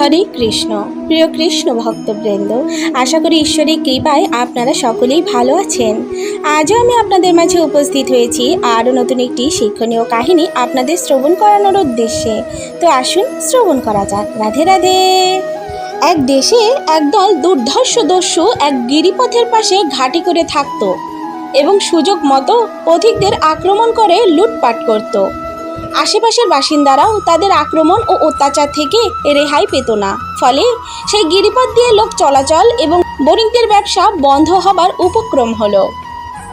হরে কৃষ্ণ। প্রিয় কৃষ্ণ ভক্তবৃন্দ, আশা করি ঈশ্বরের কৃপায় আপনারা সকলেই ভালো আছেন। আজও আমি আপনাদের মাঝে উপস্থিত হয়েছি আরও নতুন একটি শিক্ষণীয় কাহিনী আপনাদের শ্রবণ করানোর উদ্দেশ্যে। তো আসুন শ্রবণ করা যাক। রাধে রাধে। এক দেশে একদল দুর্ধর্ষ দস্যু এক গিরিপথের পাশে ঘাঁটি করে থাকতো এবং সুযোগ মতো পথিকদের আক্রমণ করে লুটপাট করত। আশেপাশের বাসিন্দারাও তাদের আক্রমণ ও অত্যাচার থেকে রেহাই পেত না। ফলে সেই গিরিপথ দিয়ে লোক চলাচল এবং বণিকদের ব্যবসা বন্ধ হবার উপক্রম হলো।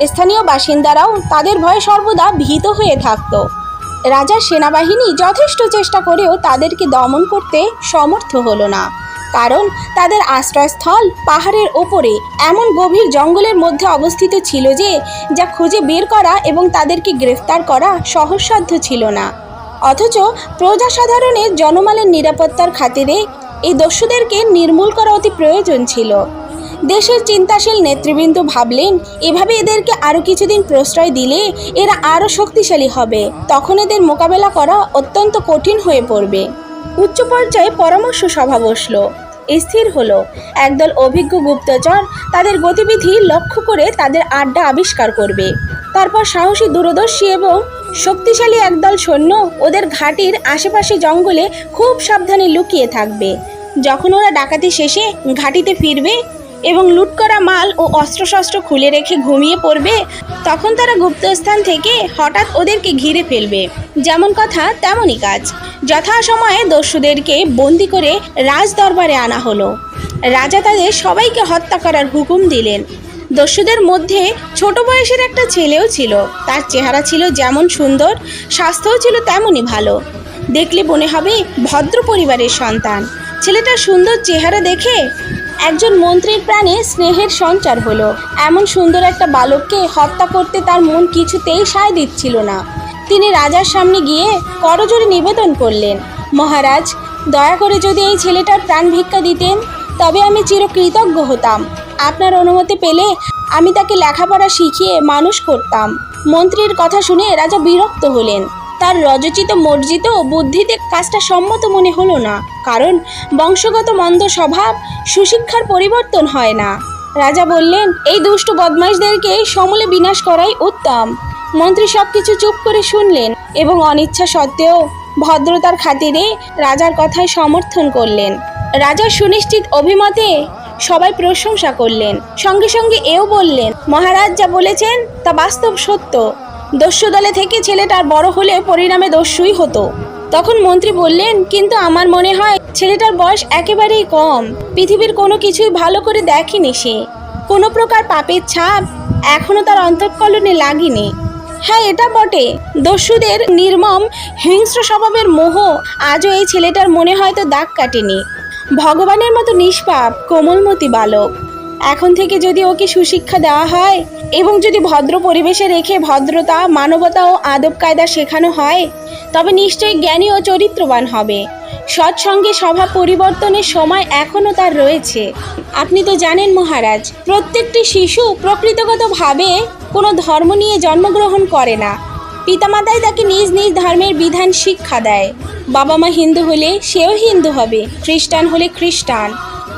স্থানীয় বাসিন্দারাও তাদের ভয়ে সর্বদা ভীত হয়ে থাকত। রাজার সেনাবাহিনী যথেষ্ট চেষ্টা করেও তাদেরকে দমন করতে সমর্থ হলো না। কারণ তাদের আশ্রয়স্থল পাহাড়ের ওপরে। এমন গভীর জঙ্গলের মধ্যে অবস্থিত ছিল যে, যা খুঁজে বের করা এবং তাদেরকে গ্রেফতার করা সহজসাধ্য ছিল না। অথচ প্রজাসাধারণের জনমালের নিরাপত্তার খাতিরে এই দস্যুদেরকে নির্মূল করা অতি প্রয়োজন ছিল। দেশের চিন্তাশীল নেতৃবৃন্দ ভাবলেন, এভাবে এদেরকে আরও কিছুদিন প্রশ্রয় দিলে এরা আরও শক্তিশালী হবে। তখন এদের মোকাবেলা করা অত্যন্ত কঠিন হয়ে পড়বে। উচ্চ পর্যায়ে পরামর্শ সভা বসল। স্থির হলো। একদল অভিজ্ঞ গুপ্তচর তাদের গতিবিধি লক্ষ্য করে তাদের আড্ডা আবিষ্কার করবে। তারপর সাহসী দূরদর্শী এবং শক্তিশালী একদল সৈন্য ওদের ঘাটির আশেপাশে জঙ্গলে খুব সাবধানে লুকিয়ে থাকবে। যখন ওরা ডাকাতি শেষে ঘাটিতে ফিরবে এবং লুট করা মাল ও অস্ত্রশস্ত্র খুলে রেখে ঘুমিয়ে পড়বে, তখন তারা গুপ্তস্থান থেকে হঠাৎ ওদেরকে ঘিরে ফেলবে। যেমন কথা, তেমনই কাজ। যথাসময়ে দস্যুদেরকে বন্দি করে রাজ দরবারে আনা হলো। রাজা তাদের সবাইকে হত্যা করার হুকুম দিলেন। দস্যুদের মধ্যে ছোট বয়সের একটা ছেলেও ছিল। তার চেহারা ছিল যেমন সুন্দর, স্বাস্থ্যও ছিল তেমনই ভালো। দেখলে মনে হবে ভদ্র পরিবারের সন্তান। ছেলেটার সুন্দর চেহারা দেখে একজন মন্ত্রীর প্রাণে স্নেহের সঞ্চার হলো। এমন সুন্দর একটা বালককে হত্যা করতে তার মন কিছুতেই সায় দিচ্ছিল না। তিনি রাজার সামনে গিয়ে করজোরে নিবেদন করলেন, মহারাজ, দয়া করে যদি এই ছেলেটার প্রাণ ভিক্ষা দিতেন, তবে আমি চিরকৃতজ্ঞ হতাম। আপনার অনুমতি পেলে আমি তাকে লেখাপড়া শিখিয়ে মানুষ করতাম। মন্ত্রীর কথা শুনে রাজা বিরক্ত হলেন। তার রজচিত মর্জিত বুদ্ধিতে কাজটা সম্মত মনে হলো না, কারণ বংশগত মন্দ স্বভাব সুশিক্ষার পরিবর্তন হয় না। রাজা বললেন, এই দুষ্ট বদমাইশদেরকে সমূলে বিনাশ করাই উত্তম। মন্ত্রী সব কিছু চুপ করে শুনলেন এবং অনিচ্ছা সত্ত্বেও ভদ্রতার খাতিরে রাজার কথায় সমর্থন করলেন। রাজার সুনিশ্চিত অভিমতে সবাই প্রশংসা করলেন। সঙ্গে সঙ্গে এও বললেন, মহারাজ যা বলেছেন তা বাস্তব সত্য। দস্যু দলে থেকে ছেলেটার বড় হলে পরিণামে দস্যুই হতো। তখন মন্ত্রী বললেন, কিন্তু আমার মনে হয় ছেলেটার বয়স একেবারেই কম। পৃথিবীর কোনো কিছুই ভালো করে দেখেনি সে। কোনো প্রকার পাপের ছাপ এখনও তার অন্তঃকলনে লাগেনি। হ্যাঁ এটা বটে। দস্যুদের নির্মম হিংস্র স্বভাবের মোহ আজও এই ছেলেটার মনে হয়তো দাগ কাটেনি। ভগবানের মতো নিষ্পাপ, কোমলমতি বালক। এখন থেকে যদি ওকে সুশিক্ষা দেওয়া হয় এবং যদি ভদ্র পরিবেশে রেখে ভদ্রতা, মানবতা ও আদব কায়দা শেখানো হয়, তবে নিশ্চয়ই জ্ঞানী ও চরিত্রবান হবে। সৎসঙ্গে স্বভাব পরিবর্তনের সময় এখনও তার রয়েছে। আপনি তো জানেন মহারাজ, প্রত্যেকটি শিশু প্রকৃতগতভাবে কোনো ধর্ম নিয়ে জন্মগ্রহণ করে না। পিতামাতাই তাকে নিজ নিজ ধর্মের বিধান শিক্ষা দেয়। বাবা মা হিন্দু হলে সেও হিন্দু হবে, খ্রিস্টান হলে খ্রিস্টান।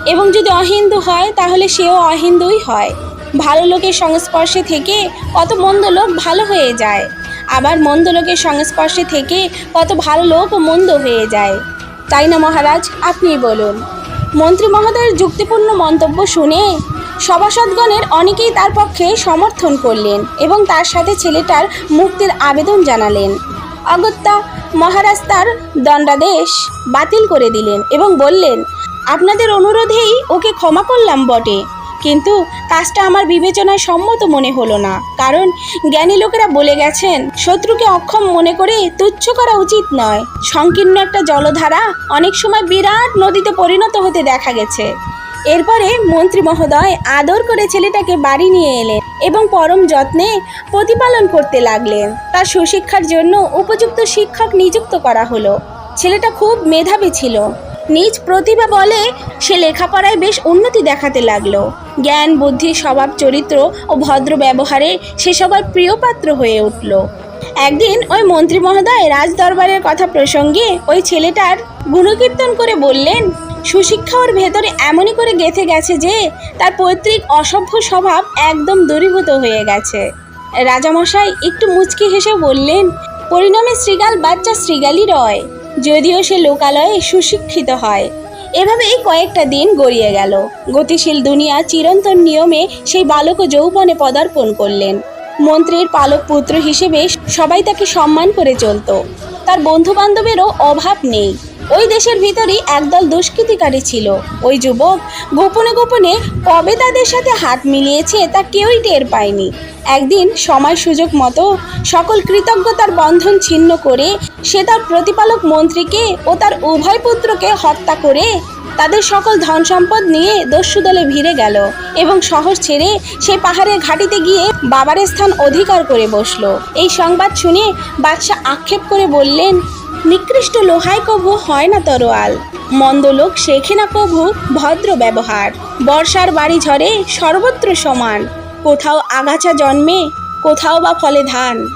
এবং যদি অহিন্দু হয়, তাহলে সেও অহিন্দুই হয়। ভালো লোকের সংস্পর্শে থেকে কত মন্দ লোক ভালো হয়ে যায়। আবার মন্দ লোকের সংস্পর্শে থেকে কত ভালো লোক মন্দ হয়ে যায়। তাই না মহারাজ? আপনিই বলুন। মন্ত্রী মহোদয়ের যুক্তিপূর্ণ মন্তব্য শুনে সভাসদগণের অনেকেই তার পক্ষে সমর্থন করলেন এবং তার সাথে ছেলেটার মুক্তির আবেদন জানালেন। অগত্যা মহারাজ তার দণ্ডাদেশ বাতিল করে দিলেন এবং বললেন, আপনাদের অনুরোধেই ওকে ক্ষমা করলাম বটে। কিন্তু কাজটা আমার বিবেচনায় সম্মত মনে হলো না। কারণ জ্ঞানী লোকেরা বলে গেছেন, শত্রুকে অক্ষম মনে করে তুচ্ছ করা উচিত নয়। সংকীর্ণ একটা জলধারা অনেক সময় বিরাট নদীতে পরিণত হতে দেখা গেছে। এরপরে মন্ত্রী মহোদয় আদর করে ছেলেটাকে বাড়ি নিয়ে এলেন এবং পরম যত্নে প্রতিপালন করতে লাগলেন। তার সুশিক্ষার জন্য উপযুক্ত শিক্ষক নিযুক্ত করা হলো। ছেলেটা খুব মেধাবী ছিল। নিজ প্রতিভা বলে সে লেখাপড়ায় বেশ উন্নতি দেখাতে লাগল। জ্ঞান, বুদ্ধি, স্বভাব, চরিত্র ও ভদ্র ব্যবহারে সে সবার প্রিয় পাত্র হয়ে উঠল। একদিন ওই মন্ত্রী মহোদয় রাজ দরবারের কথা প্রসঙ্গে ওই ছেলেটার গুণকীর্তন করে বললেন, সুশিক্ষা ওর ভেতরে এমনই করে গেঁথে গেছে যে তার পৈতৃক অসভ্য স্বভাব একদম দূরীভূত হয়ে গেছে। রাজামশাই একটু মুচকি হেসে বললেন, পরিণামে শ্রীগাল বাচ্চা শ্রীগালই রয়। যদিও সে লোকালয়ে সুশিক্ষিত হয়। এভাবেই কয়েকটা দিন গড়িয়ে গেল। গতিশীল দুনিয়া চিরন্তন নিয়মে সেই বালক যৌবনে পদার্পণ করলেন। মন্ত্রীর পালক পুত্র হিসেবে সবাই তাকে সম্মান করে চলত। তার বন্ধু বান্ধবেরও অভাব নেই। ওই দেশের ভিতরেই একদল দুষ্কৃতিকারী ছিল। ওই যুবক গোপনে গোপনে কবে তাদের সাথে হাত মিলিয়েছে তা কেউই টের পায়নি। একদিন সময় সুযোগ মতো সকল কৃতজ্ঞতার বন্ধন ছিন্ন করে সে তার প্রতিপালক মন্ত্রীকে ও তার উভয় পুত্রকে হত্যা করে তাদের সকল ধন সম্পদ নিয়ে দস্যু দলে ভিড়ে গেল এবং শহর ছেড়ে সে পাহাড়ের ঘাটিতে গিয়ে বাবার স্থান অধিকার করে বসল। এই সংবাদ শুনে বাদশাহ আক্ষেপ করে বললেন নিকৃষ্ট লোহায় কভু হয় না তরোয়াল। মন্দ লোক শেখে না কভু ভদ্র ব্যবহার। বর্ষার বাড়ি ঝড়ে সর্বত্র সমান। কোথাও আগাছা জন্মে, কোথাও বা ফলে ধান।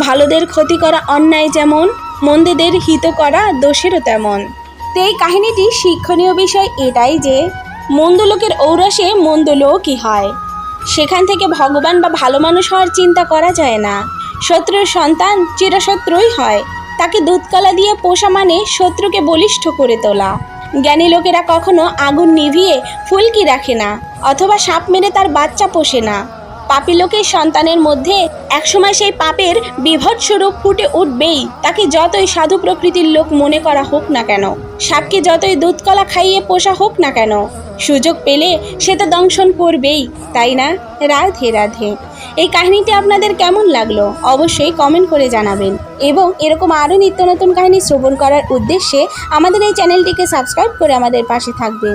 ভালোদের ক্ষতি করা অন্যায় যেমন, মন্দেদের হিত করা দোষেরও তেমন। তো এই কাহিনীটি শিক্ষণীয় বিষয় এটাই যে, মন্দ লোকের ঔরসে মন্দ লোকই হয়। সেখান থেকে ভগবান বা ভালো মানুষ হওয়ার চিন্তা করা যায় না। শত্রুর সন্তান চিরশত্রুই হয়। তাকে দুধকলা দিয়ে পোষা মানে শত্রুকে বলিষ্ঠ করে তোলা। জ্ঞানী লোকেরা কখনো আগুন নিভিয়ে ফুলকি রাখে না, অথবা সাপ মেরে তার বাচ্চা পোষে না। পাপী লোকের সন্তানের মধ্যে একসময় সেই পাপের বিভৎ স্বরূপ ফুটে উঠবেই, তাকে যতই সাধু প্রকৃতির লোক মনে করা হোক না কেন, সাপকে যতই দুধকলা খাইয়ে পোষা হোক না কেন সুযোগ পেলে সে তো দংশন করবেই, তাই না? রাধে রাধে। এই কাহিনীটি আপনাদের কেমন লাগল অবশ্যই কমেন্ট করে জানাবেন। এবং এরকম আরও নিত্য নতুন কাহিনী শ্রবণ করার উদ্দেশ্যে আমাদের এই চ্যানেলটিকে সাবস্ক্রাইব করে আমাদের পাশে থাকবেন।